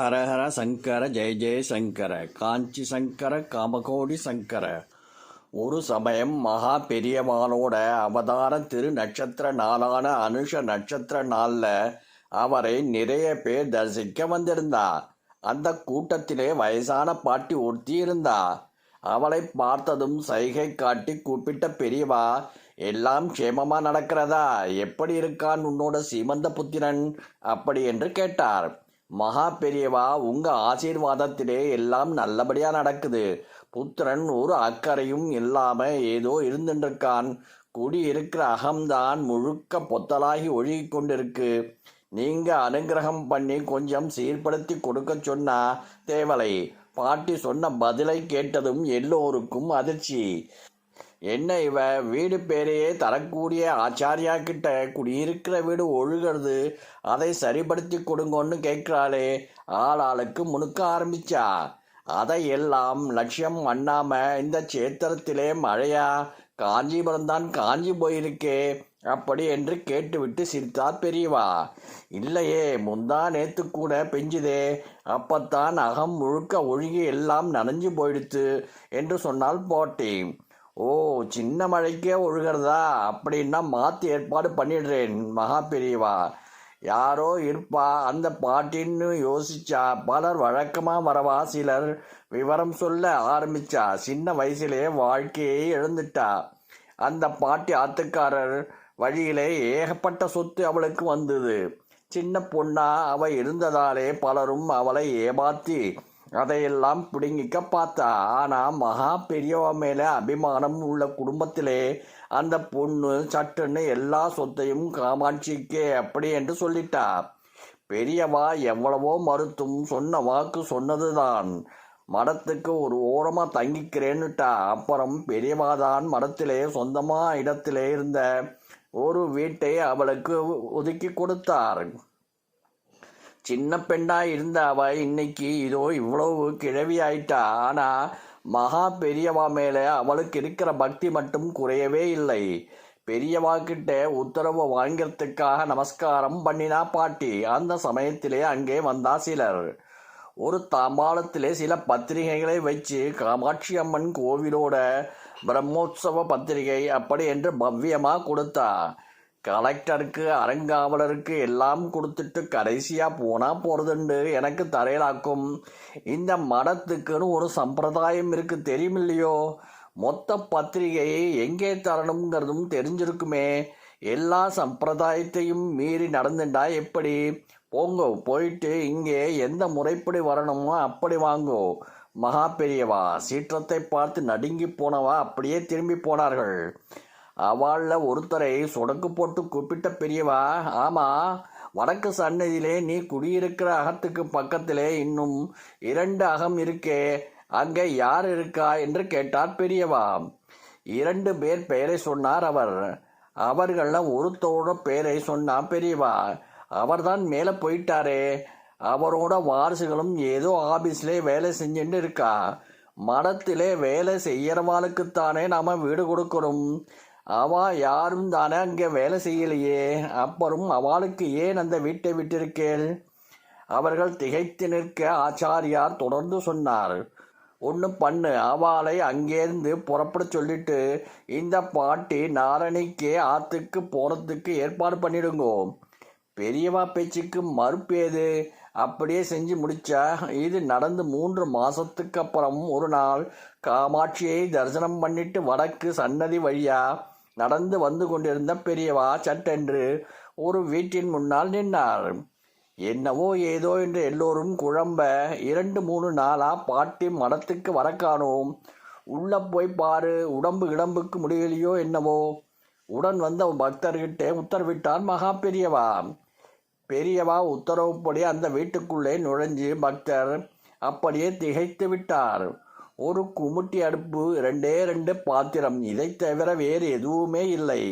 ஹரஹர சங்கர ஜெய ஜெய சங்கர காஞ்சி சங்கர காமகோடி சங்கர. ஒரு சமயம் மகா பெரியவானோட அவதார திரு நட்சத்திர நாளான அனுஷ நட்சத்திர நாளில் அவரை நிறைய பேர் தரிசிக்க வந்திருந்தா. அந்த கூட்டத்திலே வயசான பாட்டி ஒருத்தி இருந்தா. அவளை பார்த்ததும் சைகை காட்டி கூப்பிட்ட பெரியவா எல்லாம் க்ஷேமமா நடக்கிறதா? எப்படி இருக்கான் உன்னோட சீமந்த புத்திரன்? அப்படி என்று கேட்டார். மகா பெரியவா உங்க ஆசீர்வாதத்திலே எல்லாம் நல்லபடியா நடக்குது. புத்திரன் ஒரு அக்கறையும் இல்லாம ஏதோ இருந்துருக்கான் குடி இருக்கிற அகம்தான் முழுக்க பொத்தலாகி ஒழுகி கொண்டிருக்கு நீங்க அனுகிரகம் பண்ணி கொஞ்சம் சீர்படுத்தி கொடுக்க சொன்னா தேவலை. பாட்டி சொன்ன பதிலை கேட்டதும் எல்லோருக்கும் அதிர்ச்சி. என்ன இவ? வீடு பேரையே தரக்கூடிய ஆச்சாரியா கிட்ட குடியிருக்கிற வீடு ஒழுகிறது. அதை சரிப்படுத்தி கொடுங்கன்னு கேட்கிறாளே. ஆள் ஆளுக்கு முணுக்க ஆரம்பிச்சா. அதை எல்லாம் லட்சியம் பண்ணாம இந்த சேத்திரத்திலே மழையா? காஞ்சிபுரம் தான் காஞ்சி போயிருக்கே. அப்படி என்று கேட்டுவிட்டு சிரித்தார் பெரியவா. இல்லையே முந்தா நேத்து கூட பெஞ்சுதே. அப்பத்தான் அகம் முழுக்க ஒழுகி எல்லாம் நனைஞ்சு போயிடுத்து என்று சொன்னால் போட்டி ஓ சின்ன மழைக்கே ஒழுகிறதா? அப்படின்னா மாற்றி ஏற்பாடு பண்ணிடுறேன் மகா பெரியவா. யாரோ இருப்பா அந்த பாட்டின்னு யோசிச்சா பலர் வழக்கமாக வரவா சிலர் விவரம் சொல்ல ஆரம்பிச்சா சின்ன வயசுலே வாழ்க்கையை இழந்துட்டா. அந்த பாட்டி ஆத்துக்காரர் வழியிலே ஏகப்பட்ட சொத்து அவளுக்கு வந்தது. சின்ன பொண்ணா அவள் இருந்ததாலே பலரும் அவளை ஏமாற்றி அதையெல்லாம் பிடுங்கிக்க பார்த்தா ஆனால் மகா பெரியவா மேலே அபிமானம் உள்ள குடும்பத்திலே அந்த பொண்ணு சட்டுன்னு எல்லா சொத்தையும் காமாட்சிக்கே அப்படி என்று சொல்லிட்டா. பெரியவா எவ்வளவோ மறுத்தும் சொன்ன வாக்கு சொன்னதுதான். மடத்துக்கு ஒரு ஓரமா தங்கிக்கிறேன்னுட்டா. அப்புறம் பெரியவாதான் மடத்திலே சொந்தமா இடத்திலே இருந்த ஒரு வீட்டை அவளுக்கு ஒதுக்கி கொடுத்தார். சின்ன பெண்ணா இருந்த அவ இன்னைக்கு இதோ இவ்வளவு கிழவி ஆயிட்டா ஆனா மகா பெரியவா மேல அவளுக்கு இருக்கிற பக்தி மட்டும் குறையவே இல்லை. பெரியவா கிட்ட உத்தரவு வாங்கிறதுக்காக நமஸ்காரம் பண்ணினா பாட்டி. அந்த சமயத்திலே அங்கே வந்தா சிலர். ஒரு தாம்பாளத்திலே சில பத்திரிகைகளை வச்சு காமாட்சி அம்மன் கோவிலோட பிரம்மோற்சவ பத்திரிகை அப்படி என்று பவ்யமா கொடுத்தா. கலெக்டருக்கு அறங்காவலருக்கு எல்லாம் கொடுத்துட்டு கடைசியாக போனால் போகிறதுண்டு எனக்கு தரையிலாக்கும். இந்த மடத்துக்குன்னு ஒரு சம்பிரதாயம் இருக்குது தெரியுமில்லையோ? மொத்த பத்திரிகையை எங்கே தரணுங்கிறதும் தெரிஞ்சிருக்குமே. எல்லா சம்பிரதாயத்தையும் மீறி நடந்துட்டா எப்படி? போங்கோ போயிட்டு இங்கே எந்த முறைப்படி வரணுமோ அப்படி வாங்கோ. மகா பெரியவா சீற்றத்தை பார்த்து நடுங்கி போனவா அப்படியே திரும்பி போனார்கள். அவளில் ஒருத்தரை சொடக்கு போட்டு கூப்பிட்ட பெரியவா ஆமா வடக்கு சன்னதியிலே நீ குடியிருக்கிற அகத்துக்கு பக்கத்திலே இன்னும் இரண்டு அகம் இருக்கே அங்கே யார் இருக்கா? என்று கேட்டார் பெரியவா. இரண்டு பேர் பெயரை சொன்னார் அவர். அவர்கள ஒருத்தரோட பெயரை சொன்னா பெரியவா. அவர்தான் மேலே போயிட்டாரே. அவரோட வாரிசுகளும் ஏதோ ஆபீஸ்ல வேலை செஞ்சுட்டு இருக்கா. மடத்திலே வேலை செய்யறவாளுக்குத்தானே நாம வீடு கொடுக்கணும் அவா யாரும் தானே அங்கே வேலை செய்யலையே. அப்புறம் அவளுக்கு ஏன் அந்த வீட்டை விட்டிருக்கேள்? அவர்கள் திகைத்து நிற்க ஆச்சாரியார் தொடர்ந்து சொன்னார். ஒன்று பண்ணு அவளை அங்கேருந்து புறப்பட சொல்லிட்டு இந்த பாட்டி நாரணிக்கு ஆற்றுக்கு போகிறதுக்கு ஏற்பாடு பண்ணிடுங்கோ. பெரியவா பேச்சுக்கு மறுப்பேது அப்படியே செஞ்சு முடிச்சா இது நடந்து மூன்று மாதத்துக்கு அப்புறம் ஒரு நாள் காமாட்சியை தரிசனம் பண்ணிட்டு வடக்கு சன்னதி வழியா நடந்து வந்து கொண்டிருந்த பெரியவா சட்டென்று ஒரு வீட்டின் முன்னால் நின்றார் என்னவோ ஏதோ என்று எல்லோரும் குழம்ப இரண்டு மூணு நாளா பாட்டி மடத்துக்கு வர காணோம். உள்ள போய் பாரு உடம்பு இடம்புக்கு முடியலையோ என்னவோ. உடன் வந்த பக்தர்கிட்டே உத்தரவிட்டார் மகா பெரியவா. பெரியவா உத்தரவுப்படி அந்த வீட்டுக்குள்ளே நுழைஞ்சு பக்தர் அப்படியே திகைத்து விட்டார். ஒரு குமுட்டி அடுப்பு ரெண்டே ரெண்டு பாத்திரம். இதை தவிர வேறு எதுவுமே இல்லை.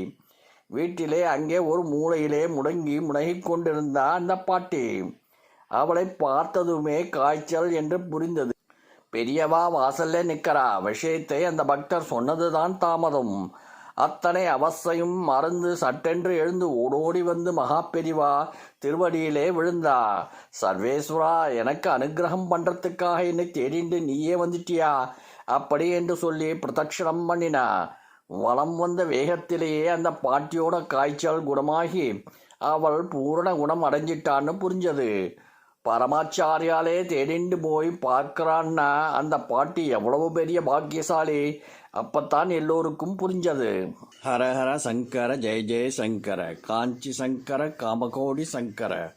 வீட்டிலே அங்கே ஒரு மூலையிலே முடங்கி முடங்கிக் கொண்டிருந்தா அந்த பாட்டி. அவளை பார்த்ததுமே காய்ச்சல் என்று புரிந்தது. பெரியவா வாசல்ல நிற்கிறா விஷயத்தை அந்த பக்தர் சொன்னதுதான் தாமதம். அத்தனை அவஸ்தையும் மறந்து சட்டென்று எழுந்து ஓடோடி வந்து மகாபெரிவா திருவடியிலே விழுந்தா. சர்வேஸ்வரா எனக்கு அனுக்கிரகம் பண்றதுக்காக என்னை தேடிண்டு நீயே வந்துட்டியா? அப்படி என்று சொல்லி பிரதட்சணம் பண்ணினா. வளம் வந்த வேகத்திலேயே அந்த பாட்டியோட காய்ச்சல் குணமாகி அவள் பூரண குணம் அடைஞ்சிட்டான்னு புரிஞ்சது. பரமாச்சாரியாலே தேடிண்டு போய் பார்க்கிறான்னா அந்த பாட்டி எவ்வளவு பெரிய பாக்கியசாலி? அப்பத்தான் எல்லோருக்கும் புரிஞ்சது. ஹர ஹர சங்கர ஜெய ஜெய சங்கர காஞ்சி சங்கர காமகோடி சங்கர.